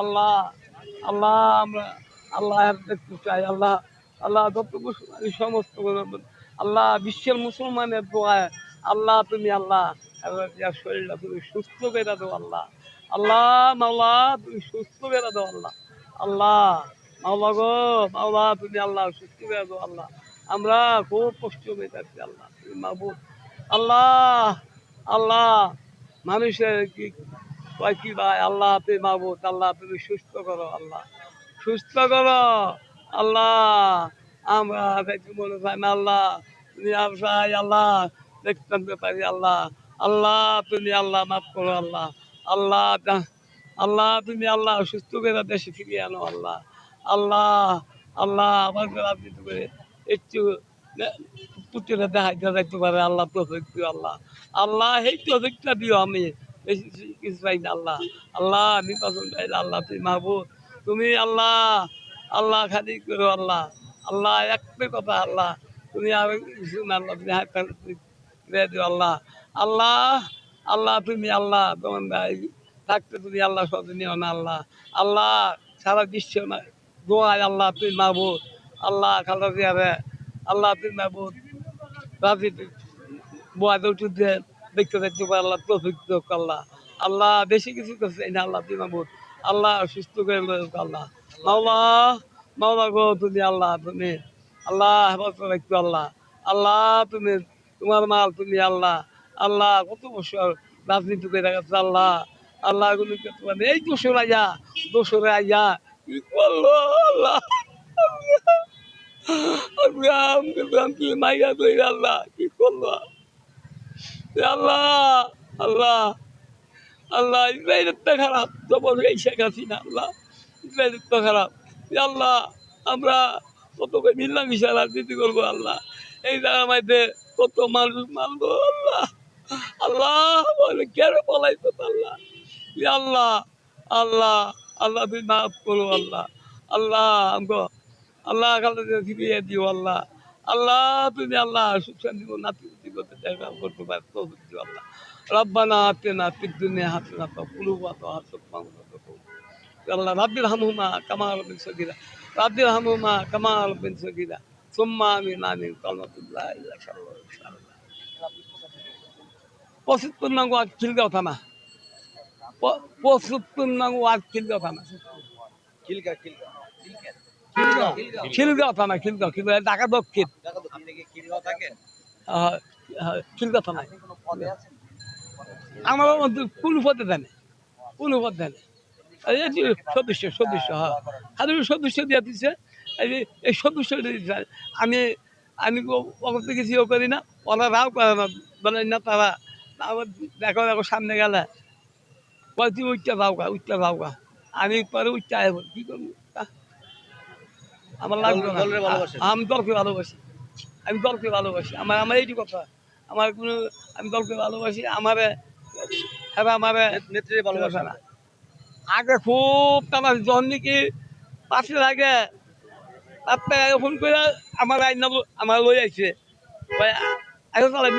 আল্লাহ আল্লাহ আমরা, আল্লাহ দেখতে চাই, আল্লাহ আল্লাহ যত মুসলমান সমস্ত আল্লাহ বিশ্বের মুসলমানের দোয়ায়, আল্লাহ তুমি আল্লাহ শরীরটা তুমি সুস্থ করে দাও আল্লাহ। আল্লাহ মাওলা তুমি সুস্থ করে দাও আল্লাহ। আল্লাহ মাওলা গো, মাওলা তুমি আল্লাহ সুস্থ করে দাও আল্লাহ। আমরা খুব কষ্ট পেয়েছি আল্লাহ, তুমি আল্লাহ আল্লাহ, মানুষের কি কয় কি ভাই? আল্লাহ তুমি মাহবুব, আল্লাহ তুমি সুস্থ করো, আল্লাহ। সুস্থ করো, আল্লাহ। আমরা মনে না আল্লাহ, তুমি আল্লাহ। দেখতে পারি আল্লাহ। আল্লাহ, তুমি আল্লাহ, মাফ করো, আল্লাহ। আল্লাহ আল্লাহ, তুমি আল্লাহ, সুস্থ করে দেশে ফিরিয়ে আনো, আল্লাহ। আল্লাহ আল্লাহ, আমার করে একটু পুত্রে দেখাইতে যাইতে পারে, আল্লাহ তো আল্লাহ। আল্লাহ, এই তো দিও আমি। বেশি কিছু চাই না আল্লাহ। আল্লাহ নির্বাচন চাই না, আল্লাহ তুমি মাহবুব। তুমি আল্লাহ আল্লাহ খালি করো আল্লাহ। আল্লাহ একটাই কথা আল্লাহ। তুমি আমি কিছু আল্লাহ তুমি দিও আল্লাহ। আল্লাহ আল্লাহ তুমি আল্লাহ তোমার থাকতে তুমি আল্লাহ সব নিও না আল্লাহ। আল্লাহ সারা বিশ্ব না দোয়ায় আল্লাহ তুমি মাহবুব। আল্লাহ খালা দিয়ারে আল্লাহ তুমি মাহবুব। রাজনীতি বয়াদ উঠে দেখতে দেখতে আল্লাহ তৌফিক আল্লাহ। আল্লাহ বেশি কিছু করছে না, আল্লাহ মাহবুব আল্লাহ সুস্থ করে আল্লাহ। মাওলা মাওলা গো, তুমি আল্লাহ তুমি। আল্লাহ হেফাজত আল্লাহ। আল্লাহ, তুমি তোমার মাল, তুমি আল্লাহ। আল্লাহ, কত বছর রাজনীতি করে রাখাচ্ছে আল্লাহ। আল্লাহগুলো তোমার এই দোষর আইয়া, দোষরে আইয়া, কি করল, আল্লাহ? মাইয়া দই আল্লাহ। কি করল? আল্লাহ আল্লাহ আল্লাহ, ইসরায়েলের তো খারাপ, জবর এই শেখ হাসিনা, আল্লাহ, ইসরায়েলের তো খারাপ। আল্লাহ, আমরা কত মিললাম মিশা রাজনীতি করব, আল্লাহ? এই জায়গার মধ্যে কত মানুষ মারবো, আল্লাহ? আল্লাহ, বলে কেন বলাইতো আল্লাহ? আল্লাহ আল্লাহ আল্লাহ, তুমি মাফ করো, আল্লাহ। আল্লাহ, আমগো, আল্লাহ কালে ফিরিয়ে দিও, আল্লাহ। আল্লাহ, তুমি আল্লাহ, সুখ শান্তি নাতি নাতি করতে দেখা করতে পারো তো দিও আল্লাহ রব্বানা আতেনা ফিদ দুনিয়া হাসানা তো কুলুবা তো হাসত মামলা তো আল্লাহ রাব্বির হামহুমা কামা রব্বিন সগীরা। রাব্বির হামহুমা কামা রব্বিন সগীরা। সুম্মা আমিন আমিন কালমাতুল্লাহ ইল্লা সাল্লাল্লাহু পঁচাত্তর নং ওয়ার্ড খিলগাঁও থানা। প- পঁচাত্তর নং ওয়ার্ড খিলগাঁও থানা। খিলগা খিলগা খিলগাঁও খিলগাঁও। থানা খিলগাঁও খিলগাঁও ঢাকা দক্ষিণ। আপনি কি খিলগাঁও থাকেন? খিলগাঁও থানায় কোনো পদে আমার মধ্যে কোনো পথে দেয় কোনো পথ দেয় সদস্য সদস্য হ্যাঁ। খালি সদস্য দিয়ে দিচ্ছে এই এই সদস্য আমি আমি অগত কিছু ইয়ে করি না। ওরা রাও করে না। বলে না তারা আবার দেখো দেখো সামনে গেলে কয় তুই উঠতে যাও গা যাও গা। আমি পরে উঠতে আসব কি করব? আমার লাগবে? আমি দলকে ভালোবাসি। আমি গল্পে ভালোবাসি। আমার আমার এইটি কথা। আমার কোনো আমি গল্পে ভালোবাসি আমার হ্যাঁ আমার নেত্রী ভালোবাসা না। আগে খুব টানা যখন নাকি পাশে লাগে আপনার ফোন করে আমার আইন আমার লই আইছে। আগে চালাই